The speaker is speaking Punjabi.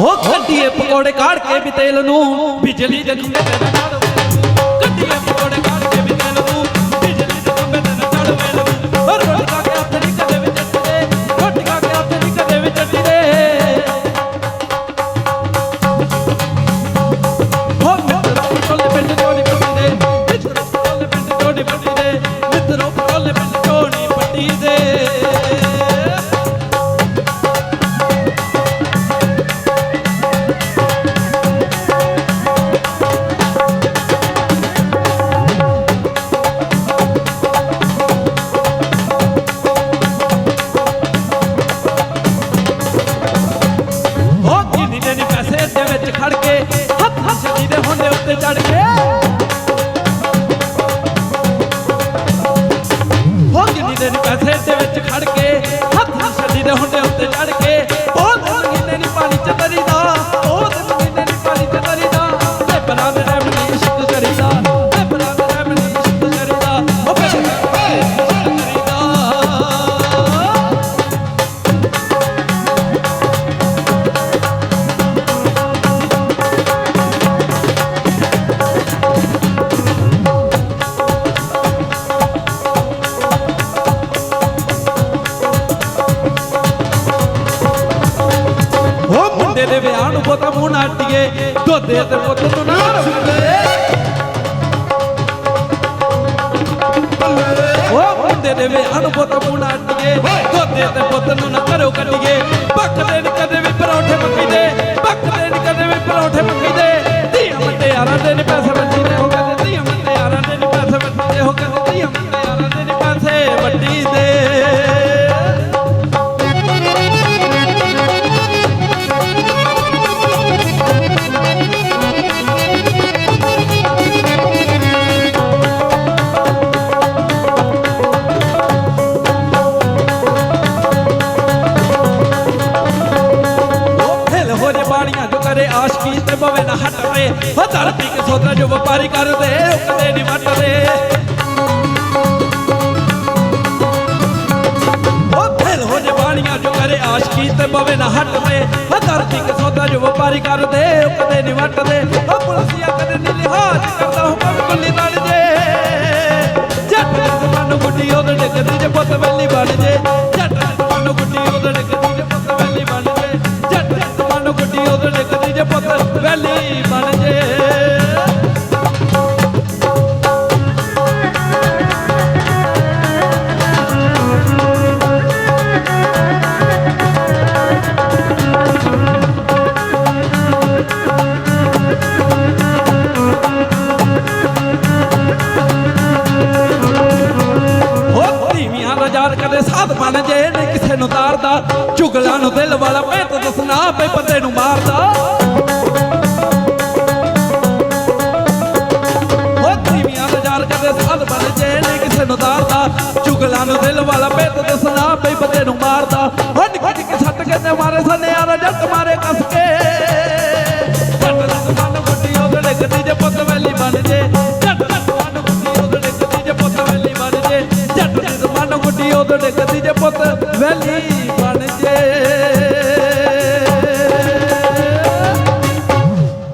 ਹੋ ਕੱਢੀਏ ਪਕੌੜੇ ਕਾੜ ਕੇ ਵੀ ਤੇਲ ਨੂੰ ਬਿਜਲੀ ਦੇ ਖੰਭੇ ਤੇ ਨਾ ਕੱਢੀਏ ਪਕੌੜੇ ਕਾੜ ਕੇ ਤੇ ਚੜ ਕੇ। ਹੋ ਕਿੰਨੀ ਦਿਨ ਪੈਸੇ ਦੇ ਵਿੱਚ ਖੜ ਕੇ। ಅನುಭವಮು ನಾಟಿಗೆ ದೊಡ್ಡ ಪೊತ್ತನ್ನು ನಾನು ಓ ಮುಂದೆನವೆ ಅನುಭವಮು ನಾಟಿಗೆ ದೊಡ್ಡ ಪೊತ್ತನ್ನು ನಕರು ಕಟ್ಟಿಗೆ ಪಕ್ಕದಲ್ಲಿ ಕದವಿ ಪರೋಟೆ ਹਟਵੇ ਹੋ ਧਰਤੀ ਕੇ ਸੋਦਾ ਜੋ ਵਪਾਰੀ ਕਰਦੇ ਉਹ ਕਦੇ ਨਹੀਂ ਵਟਦੇ ਆਸ਼ਕੀ ਤੇ ਪਵੇ ਨਾ ਹਟਵੇ। ਧਰਤੀ ਕੇ ਸੋਦਾ ਵਪਾਰੀ ਕਰਦੇ ਉਹ ਕਦੇ ਨਹੀਂ ਵਟਦੇ। ਉਹ ਪੁਲਸੀਆ ਕਦੇ ਨਹੀਂ ਲਿਹਾਜ਼ ਕਰਦਾ, ਹੁਕਮ ਕੁੱਲੀ ਕਿਸੇ ਨੂੰ ਤਾਰਦਾ ਝੁਗਲਾਂ ਨੂੰ ਦਿਲ ਵਾਲਾ ਭੇਤ ਦੱਸਣਾ ਆਪੇ ਬੰਦੇ ਨੂੰ ਮਾਰਦਾ। ਕਿਸੇ ਨੂੰ ਤਾਰਦਾ ਝੁਗਲਾਂ ਨੂੰ ਦਿਲ ਵਾਲਾ ਭੇਤ ਦੱਸਣਾ ਆਪੇ ਬੰਦੇ ਨੂੰ ਕਦੀ ਜੇ ਪੁੱਤ ਵੈਲੀ ਬਣ ਜੇ।